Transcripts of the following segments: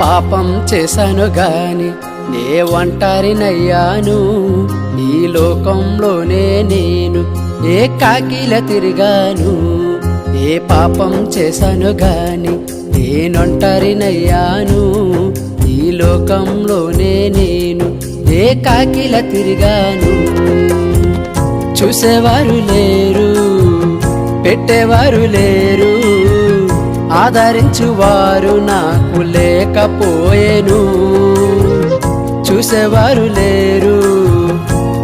పాపం చేశాను గాని నే ఒంటరినయ్యాను. ఈ లోకంలోనే నేను ఏ కాకిల తిరిగాను. ఏ పాపం చేశాను గాని నేనొంటరినయ్యాను ఈ లోకంలోనే నేను ఏ కాకిల తిరిగాను. చూసేవారు లేరు పెట్టేవారు లేరు. ఆదరించువారు నాకు లేకపోయేను. చూసేవారు లేరు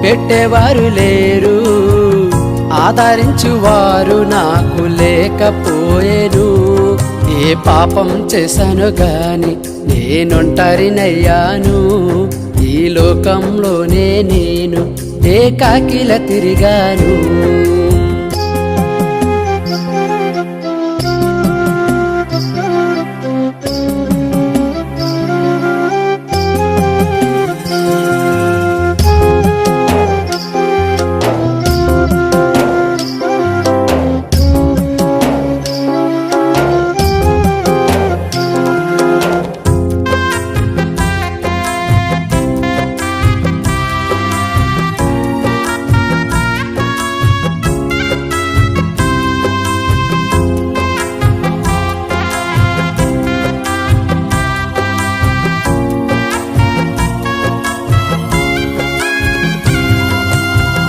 పెట్టేవారు లేరు. ఆదరించువారు నాకు లేకపోయేను. ఏ పాపం చేశాను గాని నేనొంటరినయ్యాను. ఈ లోకంలోనే నేను ఏకాకిల తిరిగాను.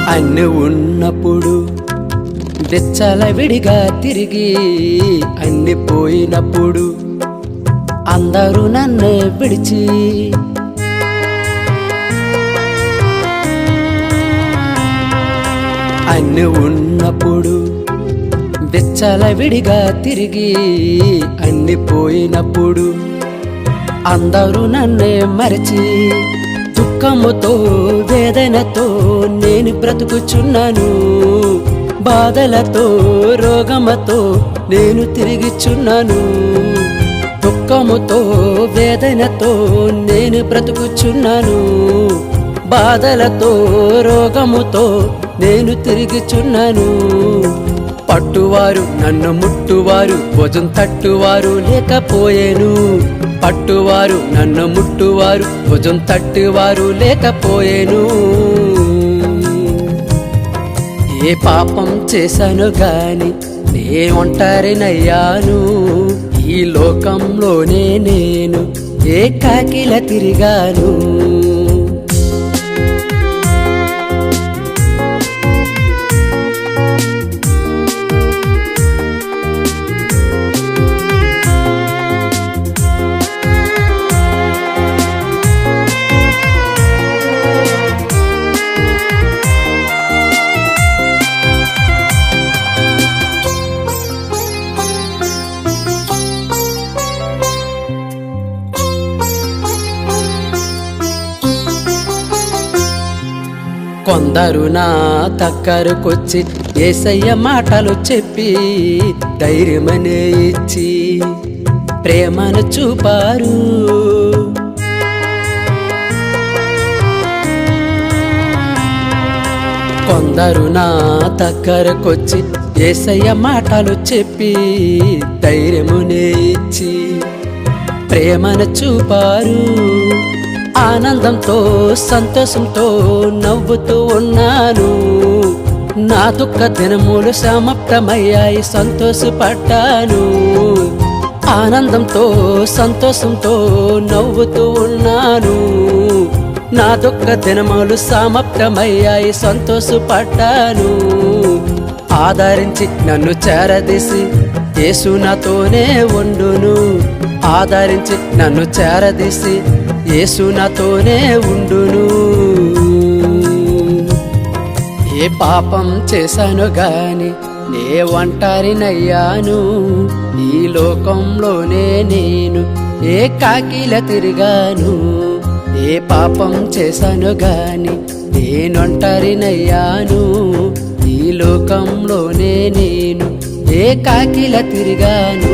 అన్ని ఉన్నప్పుడు విచ్చలవిడిగా తిరిగి అన్ని పోయినప్పుడు అందరూ నన్ను విడిచి అన్ని ఉన్నప్పుడు విచ్చలవిడిగా తిరిగి అన్ని పోయినప్పుడు అందరూ నన్నే మరిచి దుఃఖముతో వేదనతో నేను బ్రతుకుచున్నాను. బాధలతో రోగముతో నేను తిరిగిచున్నాను. దుఃఖముతో వేదనతో నేను బ్రతుకుచున్నాను. బాధలతో రోగముతో నేను తిరిగిచున్నాను. పట్టువారు నన్ను ముట్టువారు భుజం తట్టువారు లేకపోయేను. పట్టువారు నన్ను ముట్టువారు భుజం తట్టువారు లేకపోయేను. ఏ పాపం చేశాను గాని నే ఒంటరినయ్యాను. ఈ లోకంలోనే నేను ఏ కాకిల తిరిగాను. కొందరు నా దగ్గరకొచ్చి ఏసయ్య మాటలు చెప్పి ధైర్యమనే ఇచ్చి ప్రేమను చూపారు. కొందరు నా దగ్గరకొచ్చి ఏసయ్య మాటలు చెప్పి ధైర్యమునే ఇచ్చి ప్రేమను చూపారు. ఆనందంతో సంతోషంతో నవ్వుతూ ఉన్నాను. నా దుఃఖ దినములు సమాప్తమయ్యాయి సంతోషపడ్డాను. ఆనందంతో సంతోషంతో నవ్వుతూ ఉన్నాను. నా దుఃఖ దినములు సమాప్తమయ్యాయి సంతోషపడ్డాను. ఆదరించి నన్ను చేరదీసి యేసు నాతోనే ఉండును. ఆదరించి నన్ను చేరదీసి యేసు నాతోనే ఉండును. ఏ పాపం చేశాను గాని నే ఒంటరినయ్యాను. ఈ లోకంలోనే నేను ఏ కాకిల తిరిగాను. ఏ పాపం చేశాను గాని నేనొంటరినయ్యాను. ఈ లోకంలోనే నేను ఏ కాకిల తిరిగాను.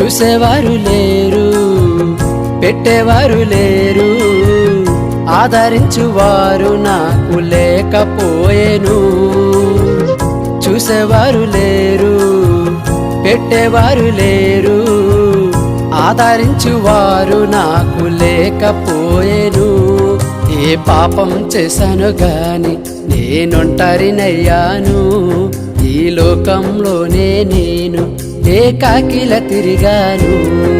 చూసేవారు లేరు. పెట్టేవారు లేరు. ఆదరించువారు నాకు లేకపోయేను. చూసేవారు లేరు పెట్టేవారు లేరు. ఆదరించువారు నాకు లేకపోయేను. ఏ పాపం చేశాను గాని నేనొంటరినయ్యాను. ఈ లోకంలోనే నేను ఏకాకిల తిరిగాను.